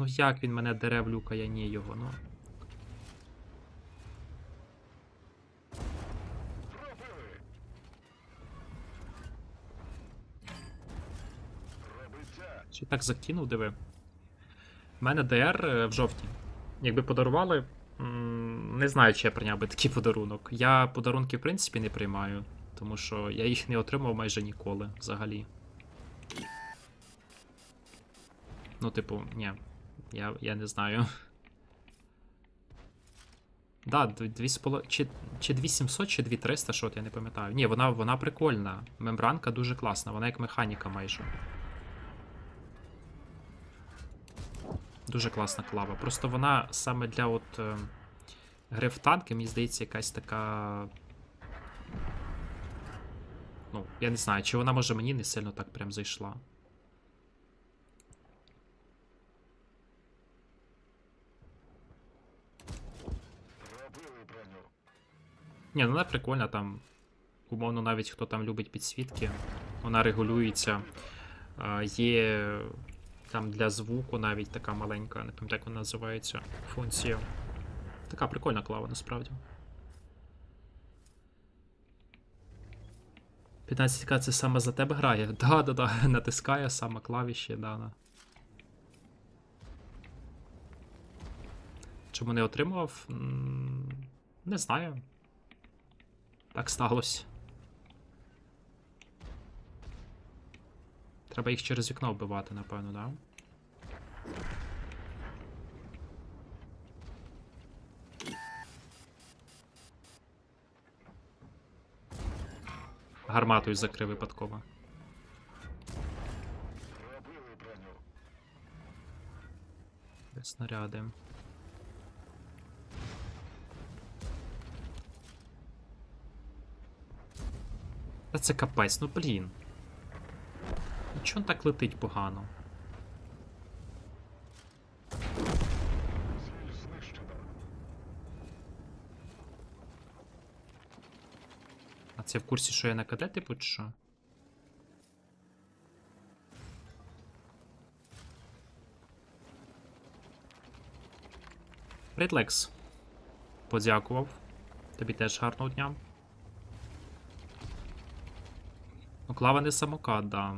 ну як він мене дере в люка, я ні його, ну. Чи так закинув, диви. У мене ДР е, в жовтні. Якби подарували, не знаю, чи я прийняв би такий подарунок. Я подарунки, в принципі, не приймаю, тому що я їх не отримав майже ніколи взагалі. Ну, типу, ні. Я, я не знаю. Да, д- дві з поло- чи, чи 2700, чи 2300, що от я не пам'ятаю. Ні, вона, вона прикольна. Мембранка дуже класна, вона як механіка майже. Дуже класна клава. Просто вона саме для от е, гри в танки, мені здається, якась така. Ну, я не знаю, чи вона може мені не сильно так прям зайшла. Ні, ну вона прикольна там. Умовно, навіть хто там любить підсвітки, вона регулюється. Є там для звуку навіть така маленька, не пам'ятаю, як вона називається, функція. Така прикольна клава, насправді. 15к це саме за тебе грає? Да, да, да, натискає саме клавіші, да, да. Чому не отримував? Не знаю. Так сталося. Треба їх через вікно вбивати, напевно, да? Гарматою закрив випадково. Де снаряди. Та це капець, ну блін. Ну чого так летить погано? А це в курсі, що я на КД, типу, чи що? Привіт, Лекс. Подякував. Тобі теж гарного дня. Ну, клава не самокат, да.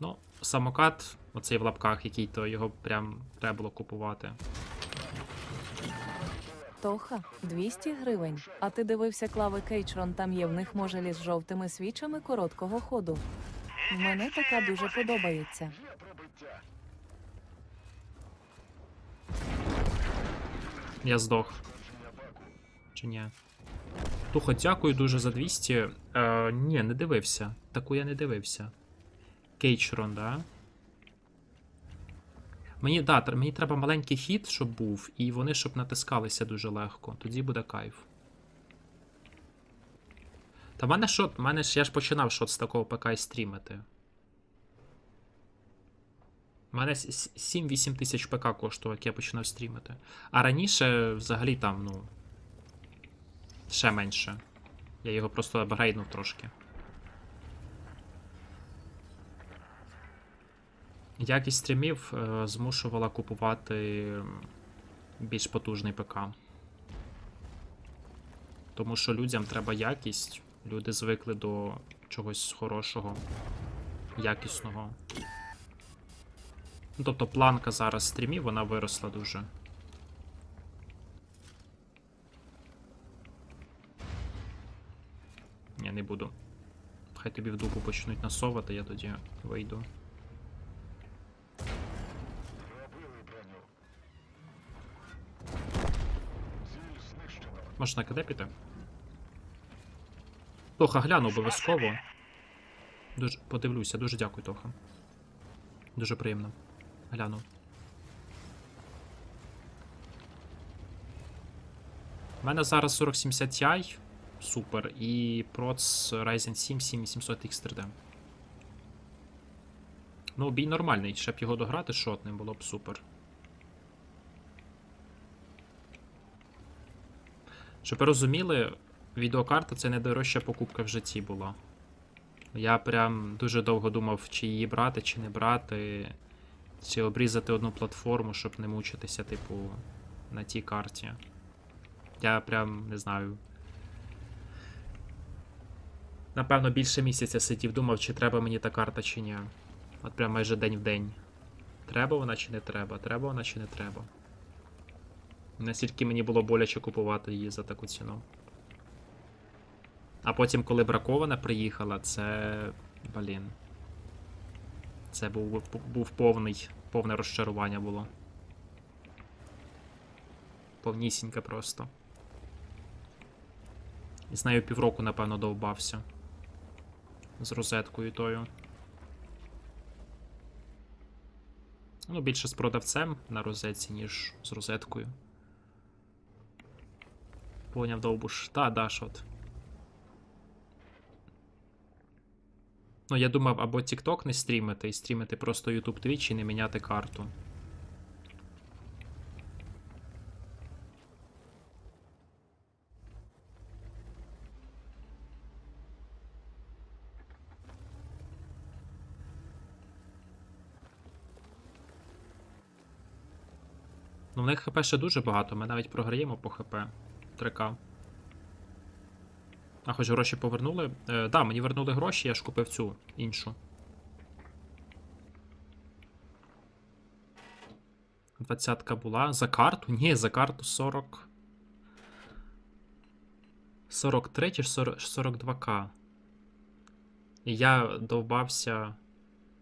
Ну, самокат, оцей в лапках, який, то його прям треба було купувати. Тоха, 200 гривень. А ти дивився клави Кейчрон, там є в них можелі з жовтими свічами короткого ходу. Мене така дуже подобається. Я здох. Чи ні? Тухо, дякую дуже за 200. Е, ні, не дивився. Таку я не дивився. Кейчрон, да? Мені, да, мені треба маленький хід, щоб був, і вони щоб натискалися дуже легко. Тоді буде кайф. Та в мене шот, в мене ж я ж починав шот з такого ПК і стрімити. У мене 7-8 тисяч ПК коштував, як я починав стрімити. А раніше взагалі там, ну. Ще менше. Я його просто апгрейднув трошки. Якість стрімів е, змушувала купувати більш потужний ПК. Тому що людям треба якість. Люди звикли до чогось хорошого, якісного. Тобто планка зараз стрімів, вона виросла дуже. Ні, не буду. Хай тобі в дупу почнуть насовувати, я тоді вийду. Можна куди піти? Тоха, гляну обов'язково. Дуже подивлюся, дуже дякую, Тоха. Дуже приємно. Гляну. У мене зараз 4070 Ti. Супер. І проц Ryzen 7 7800 X3D. Ну, бій нормальний, ще б його дограти шотним було б супер. Щоб ви розуміли, відеокарта це найдорожча покупка в житті була. Я прям дуже довго думав, чи її брати, чи не брати. Чи обрізати одну платформу, щоб не мучитися, типу, на тій карті. Я прям не знаю. Напевно, більше місяця сидів, думав, чи треба мені та карта, чи ні. От прям майже день в день. Треба вона чи не треба? Треба вона чи не треба? Настільки мені було боляче купувати її за таку ціну. А потім, коли бракована приїхала, це. Блін. Це був, був повний, повне розчарування було. Повнісіньке просто. І з нею півроку, напевно, довбався. З розеткою тою. Ну, більше з продавцем на розетці, ніж з розеткою. Поняв довбуш. Та, Дашот. Ну, я думав, або TikTok не стрімити, і стрімити просто YouTube Twitch і не міняти карту. Ну, в них ХП ще дуже багато, ми навіть програємо по ХП. 3К. А хоч гроші повернули. Е, да, мені вернули гроші, я ж купив цю іншу. Двадцятка була. За карту? Ні, за карту 40. 43 чи 40 42к. І я довбався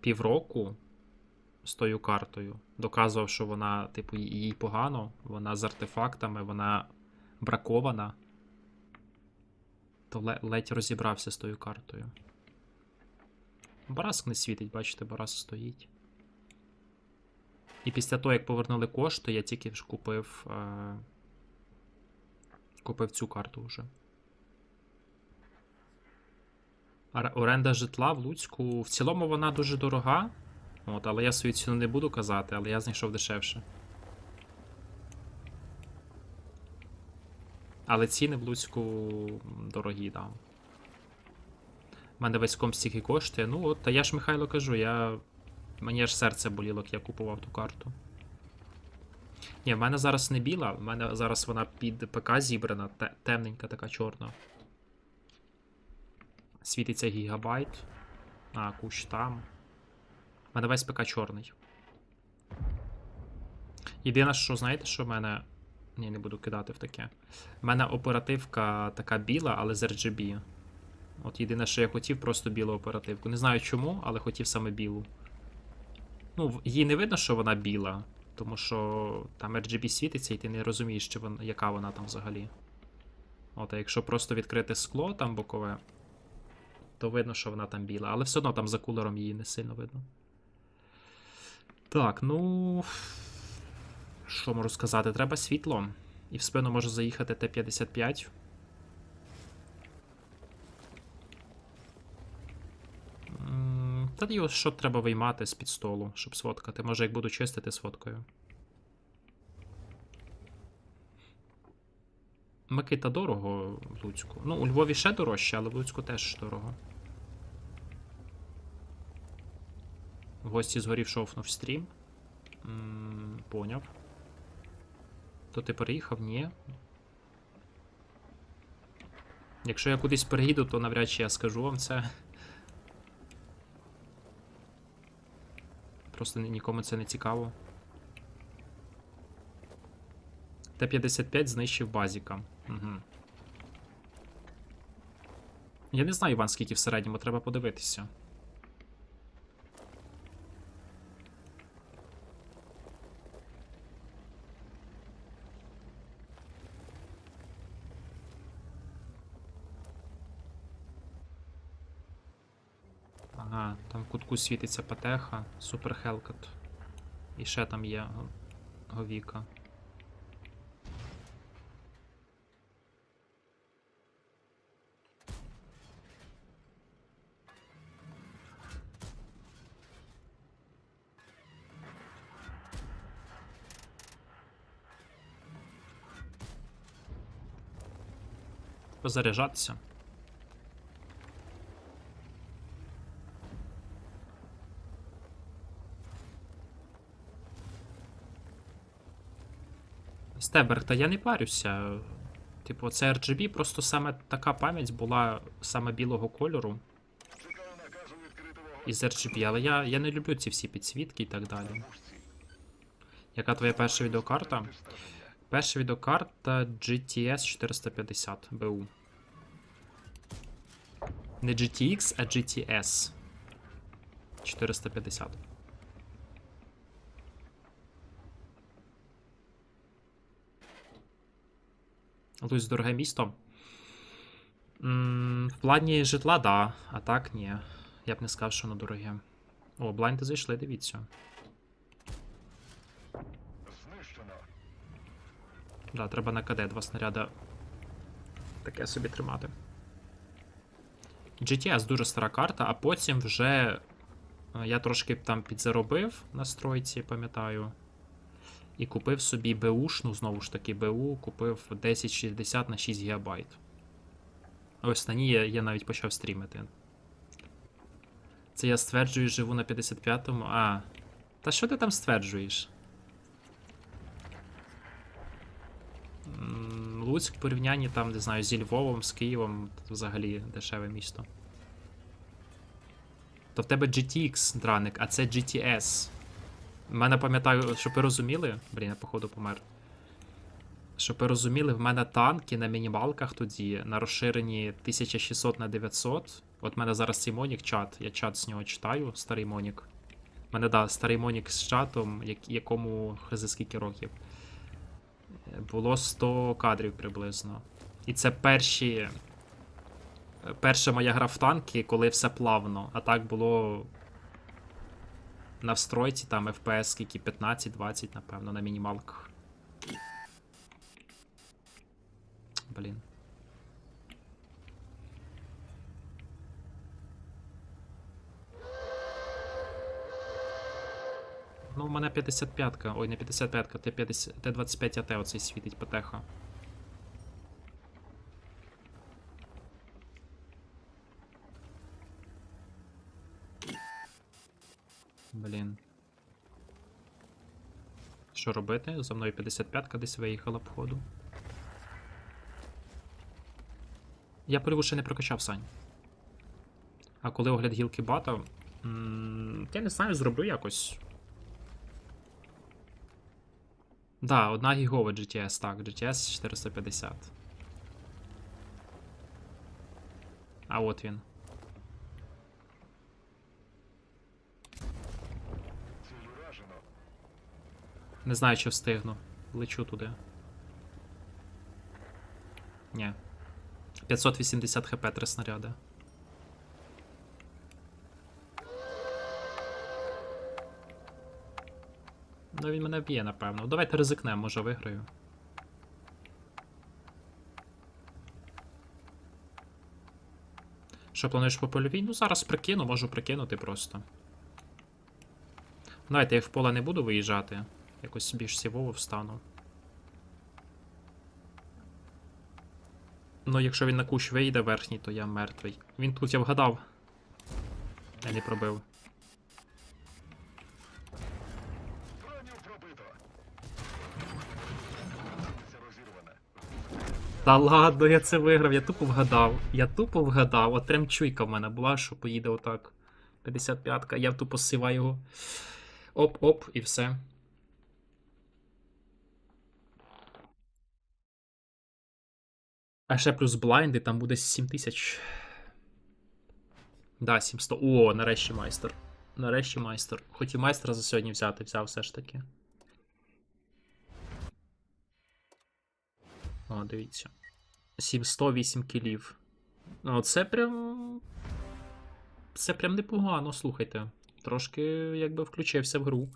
півроку з тою картою. Доказував, що вона, типу, їй погано, вона з артефактами, вона бракована. То ледь розібрався з тою картою. Бараск не світить, бачите, Бараск стоїть. І після того, як повернули кошти, я тільки ж купив. Е... Купив цю карту вже. Оренда житла в Луцьку. В цілому вона дуже дорога. От, але я свою ціну не буду казати, але я знайшов дешевше. Але ціни в Луцьку дорогі, да. У мене весь комп стільки коштує. Ну, от, та я ж Михайло кажу, я. Мені аж серце боліло, як я купував ту карту. Ні, в мене зараз не біла, в мене зараз вона під ПК зібрана, те- темненька така чорна. Світиться гігабайт. А, кущ там. У мене весь ПК чорний. Єдине, що знаєте, що в мене. Ні, не буду кидати в таке. У мене оперативка така біла, але з RGB. От єдине, що я хотів, просто білу оперативку. Не знаю чому, але хотів саме білу. Ну, їй не видно, що вона біла, тому що там RGB світиться, і ти не розумієш, чи вона, яка вона там взагалі. От, а якщо просто відкрити скло там бокове, то видно, що вона там біла. Але все одно там за кулером її не сильно видно. Так, ну. Що можу сказати? Треба світло. І в спину може заїхати Т-55. Та його що треба виймати з-під столу, щоб сфоткати. Може, як буду чистити, сфоткаю. Микита дорого в Луцьку. Ну, у Львові ще дорожче, але в Луцьку теж дорого. Гості згорів шовнув стрім. Поняв. То ти переїхав? Ні. Якщо я кудись переїду, то навряд чи я скажу вам це. Просто нікому це не цікаво. Т-55 знищив базіка. Угу. Я не знаю, Іван, скільки в середньому, треба подивитися. Ага, там в кутку світиться патеха, супер хелкат. І ще там є говіка. Позаряджатися. Стеберг, та я не парюся. Типу, це RGB, просто саме така пам'ять була саме білого кольору. Із RGB, але я, я не люблю ці всі підсвітки і так далі. Яка твоя перша відеокарта? Перша відеокарта GTS 450 BU. Не GTX, а GTS 450. Луць дороге місто. М, В плані житла, да, а так ні. Я б не сказав, що воно дороге. О, блайнди зайшли, дивіться. Да, треба на КД два снаряда. Таке собі тримати. GTS дуже стара карта, а потім вже е, я трошки там підзаробив на стройці, пам'ятаю. І купив собі БУшну, знову ж таки, БУ, купив 1060 на 6 ГБ. Ось на ній я, я навіть почав стрімити. Це я стверджую, живу на 55-му. А. Та що ти там стверджуєш? Луцьк в порівнянні там, не знаю, зі Львовом, з Києвом, взагалі дешеве місто. То в тебе GTX, драник, а це GTS. У мене пам'ятаю, щоб ви розуміли. Блін, я походу помер. Щоб ви розуміли, в мене танки на мінімалках тоді на розширенні 1600 на 900. От в мене зараз цей монік чат, я чат з нього читаю, старий монік. У мене, да, старий монік з чатом, як, якому хз скільки років. Було 100 кадрів приблизно. І це перші. Перша моя гра в танки, коли все плавно. А так було на встройці там FPS скільки 15-20, напевно, на мінімалках. Блін. Ну, у мене 55-ка. Ой, не 55-ка, Т-50, Т-25 АТ оцей світить потеха. Блін. Що робити? За мною 55-ка десь виїхала походу. Я польову ще не прокачав, Сань. А коли огляд гілки бата. Я не знаю, зроблю якось. Да, одна гігова GTS, так, GTS 450. А от він. Не знаю, чи встигну. Лечу туди. Ні. 580 хп, 3 снаряди. Ну він мене б'є, напевно. Давайте ризикнемо, може виграю. Що плануєш по польовій? Ну зараз прикину, можу прикинути просто. Давайте я в поле не буду виїжджати. Якось більш сівово встану. Ну, якщо він на кущ вийде верхній, то я мертвий. Він тут я вгадав. Я не пробив. Та ладно, я це виграв, я тупо вгадав. Я тупо вгадав. От прям чуйка в мене була, що поїде отак. 55-ка, я тупо сива його. Оп-оп, і все. А ще плюс блайнди, там буде 7000. Да, 700. О, нарешті майстер. Нарешті майстер. Хоч і майстра за сьогодні взяти, взяв все ж таки. О, дивіться. 708 кілів. Ну, це прям. Це прям непогано, слухайте. Трошки якби включився в гру.